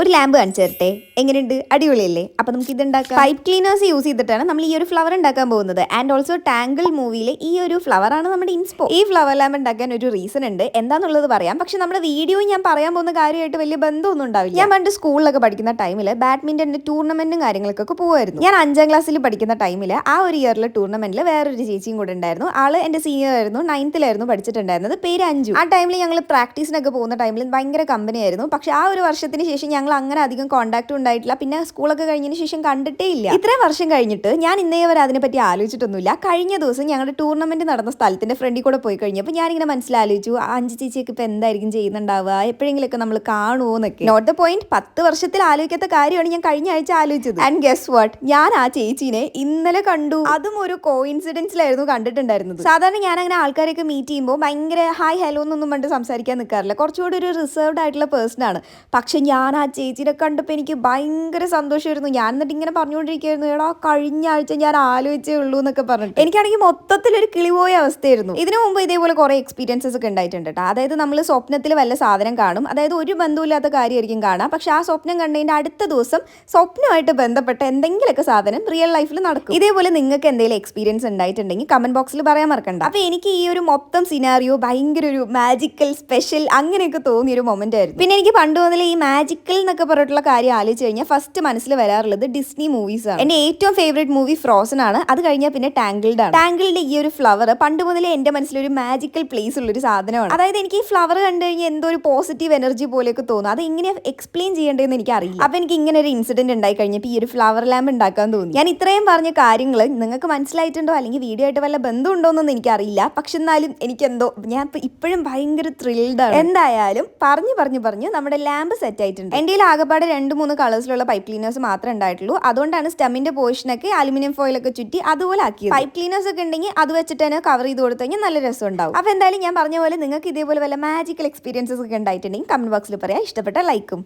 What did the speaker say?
ഒരു ലാമ്പ് കാണിച്ചു തരട്ടെ? എങ്ങനെയുണ്ട്? അടിപൊളിയല്ലേ? അപ്പൊ നമുക്ക് ഇത് ഉണ്ടാക്കാം പൈപ്പ് ക്ലീനേഴ്സ് യൂസ് ചെയ്തിട്ടാണ് നമ്മൾ ഈ ഒരു ഫ്ലവർ ഉണ്ടാക്കാൻ പോകുന്നത്. ആൻഡ് ഓൾസോ ടാങ്കിൾ മൂവിയിലെ ഈ ഒരു ഫ്ലവർ ആണ് നമ്മുടെ ഇൻസ്പോ ഈ ഫ്ലവർ ലാമ്പ് ഉണ്ടാക്കാൻ ഒരു റീസൺ ഉണ്ട്. എന്താന്നുള്ളത് പറയാം. പക്ഷെ നമ്മുടെ വീഡിയോ ഞാൻ പറയാൻ പോകുന്ന കാര്യമായിട്ട് വലിയ ബന്ധമൊന്നും ഉണ്ടാവില്ല. ഞാൻ പണ്ട് സ്കൂളിലൊക്കെ പഠിക്കുന്ന ടൈമിൽ ബാഡ്മിന്റണിന്റെ ടൂർണമെന്റും കാര്യങ്ങൾക്കൊക്കെ പോകുമായിരുന്നു ഞാൻ അഞ്ചാം ക്ലാസ്സിൽ പഠിക്കുന്ന ടൈമിൽ ആ ഒരു ഇയറിലെ ടൂർണമെന്റിൽ വേറൊരു ചേച്ചിയും കൂടെ ഉണ്ടായിരുന്നു. ആൾ എന്റെ സീനിയർ ആയിരുന്നു. നയൻത്തിലായിരുന്നു പഠിച്ചിട്ടുണ്ടായിരുന്നത്. പേര് അഞ്ചു ആ ടൈമിൽ ഞങ്ങൾ പ്രാക്ടീസിനൊക്കെ പോകുന്ന ടൈമിൽ ഭയങ്കര കമ്പനിയായിരുന്നു പക്ഷെ ആ ഒരു വർഷത്തിന് ശേഷം ഞങ്ങൾ അങ്ങനെ അധികം കോണ്ടാക്ട് ഉണ്ടായിട്ടില്ല. പിന്നെ സ്കൂളൊക്കെ കഴിഞ്ഞതിന് ശേഷം കണ്ടിട്ടേ ഇല്ല. ഇത്രയും വർഷം കഴിഞ്ഞിട്ട് ഞാൻ ഇന്നേ വരെ അതിനെപ്പറ്റി ആലോചിച്ചിട്ടൊന്നുമില്ല. കഴിഞ്ഞ ദിവസം ഞങ്ങളുടെ ടൂർണമെന്റ് നടന്ന സ്ഥലത്തിന്റെ ഫ്രണ്ടിൽ കൂടെ പോയി കഴിഞ്ഞപ്പോൾ ഞാനിങ്ങനെ മനസ്സിലാലോചിച്ചു അഞ്ച് ചേച്ചിയൊക്കെ ഇപ്പൊ എന്തായിരിക്കും ചെയ്യുന്നുണ്ടാവുക? എപ്പോഴെങ്കിലൊക്കെ നമ്മൾ കാണുമോ എന്നൊക്കെ. നോട്ട് ദ പോയിന്റ് പത്ത് വർഷത്തിൽ ആലോചിക്കാത്ത കാര്യമാണ് ഞാൻ കഴിഞ്ഞ ആഴ്ച ആലോചിച്ചത്. ആൻഡ് ഗസ് വാട്ട് ഞാൻ ആ ചേച്ചീനെ ഇന്നലെ കണ്ടു. അതും ഒരു കോയിൻസിഡൻസിലായിരുന്നു കണ്ടിട്ടുണ്ടായിരുന്നത്. സാധാരണ ഞാൻ അങ്ങനെ ആൾക്കാരെയൊക്കെ മീറ്റ് ചെയ്യുമ്പോൾ ഭയങ്കര ഹായ് ഹലോ എന്നൊന്നും പണ്ട് സംസാരിക്കാൻ നിൽക്കാറില്ല കുറച്ചുകൂടി ഒരു റിസർവ്ഡ് ആയിട്ടുള്ള പേഴ്സൺ ആണ്. പക്ഷെ ഞാൻ ആ ചേച്ചിനെ കണ്ടപ്പോൾ എനിക്ക് ഭയങ്കര സന്തോഷമായിരുന്നു. ഞാൻ എന്നിട്ട് ഇങ്ങനെ പറഞ്ഞുകൊണ്ടിരിക്കുകയായിരുന്നു എടാ കഴിഞ്ഞ ആഴ്ച ഞാൻ ആലോചിച്ചേ ഉള്ളൂ എന്നൊക്കെ പറഞ്ഞിട്ട്. എനിക്കാണെങ്കിൽ മൊത്തത്തിൽ ഒരു കിളിപോയ അവസ്ഥയായിരുന്നു. ഇതിനു മുമ്പ് ഇതേപോലെ കുറേ എക്സ്പീരിയൻസസ് ഒക്കെ ഉണ്ടായിട്ടുണ്ട് കേട്ടോ അതായത് നമ്മൾ സ്വപ്നത്തിൽ വല്ല സാധനം കാണും. അതായത് ഒരു ബന്ധമില്ലാത്ത കാര്യമായിരിക്കും കാണാം. പക്ഷെ ആ സ്വപ്നം കണ്ടതിന്റെ അടുത്ത ദിവസം സ്വപ്നമായിട്ട് ബന്ധപ്പെട്ട എന്തെങ്കിലുമൊക്കെ സാധനം റിയൽ ലൈഫിൽ നടക്കും. ഇതേപോലെ നിങ്ങൾക്ക് എന്തെങ്കിലും എക്സ്പീരിയൻസ് ഉണ്ടായിട്ടുണ്ടെങ്കിൽ കമന്റ് ബോക്സിൽ പറയാൻ മറക്കണ്ട. അപ്പൊ എനിക്ക് ഈ ഒരു മൊത്തം സിനാറിയോ ഭയങ്കര ഒരു മാജിക്കൽ സ്പെഷ്യൽ അങ്ങനെയൊക്കെ തോന്നിയ ഒരു മൊമെന്റ് ആയിരുന്നു. പിന്നെ എനിക്ക് പണ്ട് മുതലേ ഈ മാജിക്കൽ എന്നൊക്കെ പറഞ്ഞിട്ടുള്ള കാര്യം ആലോചിച്ച് കഴിഞ്ഞാൽ ഫസ്റ്റ് മനസ്സിൽ വരാറുള്ളത് ഡിസ്നി മൂവീസ് ആണ്. എന്റെ ഏറ്റവും ഫേവറേറ്റ് മൂവി ഫ്രോസൺ ആണ്. അത് കഴിഞ്ഞാൽ പിന്നെ ടാങ്കിൾഡ് ആണ്. ടാങ്കിൾഡ് ഈ ഒരു ഫ്ലവർ പണ്ട് മുതലേ എന്റെ മനസ്സിൽ ഒരു മാജിക്കൽ പ്ലേസ് ഉള്ള ഒരു സാധനമാണ്. അതായത് എനിക്ക് ഈ ഫ്ലവർ കണ്ടു കഴിഞ്ഞാൽ എന്തോ ഒരു പോസിറ്റീവ് എനർജി പോലെയൊക്കെ തോന്നും. അത് ഇങ്ങനെ എക്സ്പ്ലെയിൻ ചെയ്യേണ്ടതെന്ന് എനിക്ക് അറിയില്ല അപ്പൊ എനിക്ക് ഇങ്ങനെ ഒരു ഇൻസിഡന്റ് ഉണ്ടായി കഴിഞ്ഞപ്പോൾ ഈ ഒരു ഫ്ലവർ ലാമ്പ് ഉണ്ടാക്കാൻ തോന്നി. ഞാൻ ഇത്രയും പറഞ്ഞ കാര്യങ്ങൾ നിങ്ങൾക്ക് മനസ്സിലായിട്ടുണ്ടോ? അല്ലെങ്കിൽ വീഡിയോ ആയിട്ട് വല്ല ബന്ധമുണ്ടോ എന്നൊന്നും എനിക്കറിയില്ല. പക്ഷെ എന്നാലും എനിക്കെന്തോ ഞാൻ ഇപ്പോഴും ഭയങ്കര ത്രില്ഡ് ആണ്. എന്തായാലും പറഞ്ഞു പറഞ്ഞു പറഞ്ഞു നമ്മുടെ ലാമ്പ് സെറ്റ് ആയിട്ടുണ്ട്. എന്റെ കയ്യിൽ ആകെപ്പാടെ രണ്ട് മൂന്ന് കളേഴ്സിലുള്ള പൈപ്പ് ക്ലീനേഴ്സ് മാത്രമേ ഉണ്ടായിട്ടുള്ളൂ. അതുകൊണ്ടാണ് സ്റ്റെമ്മിന്റെ പോർഷനൊക്കെ അലുമിനിയം ഫോയിലൊക്കെ ചുറ്റി അതുപോലെ ആക്കിയത്. പൈപ്പ് ക്ലീനേഴ്സ് ഒക്കെ ഉണ്ടെങ്കിൽ അത് വെച്ചിട്ട് തന്നെ കവർ ചെയ്ത് കൊടുത്തു കഴിഞ്ഞാൽ നല്ല രസം ഉണ്ടാവും. അപ്പോൾ എന്തായാലും ഞാൻ പറഞ്ഞ പോലെ നിങ്ങൾക്ക് ഇതേപോലെ വല്ല മാജിക്കൽ എക്സ്പീരിയൻസസ് ഒക്കെ ഉണ്ടായിട്ടുണ്ടെങ്കിൽ കമന്റ് ബോക്സിൽ പറയാം. ഇഷ്ടപ്പെട്ട ലൈക്കും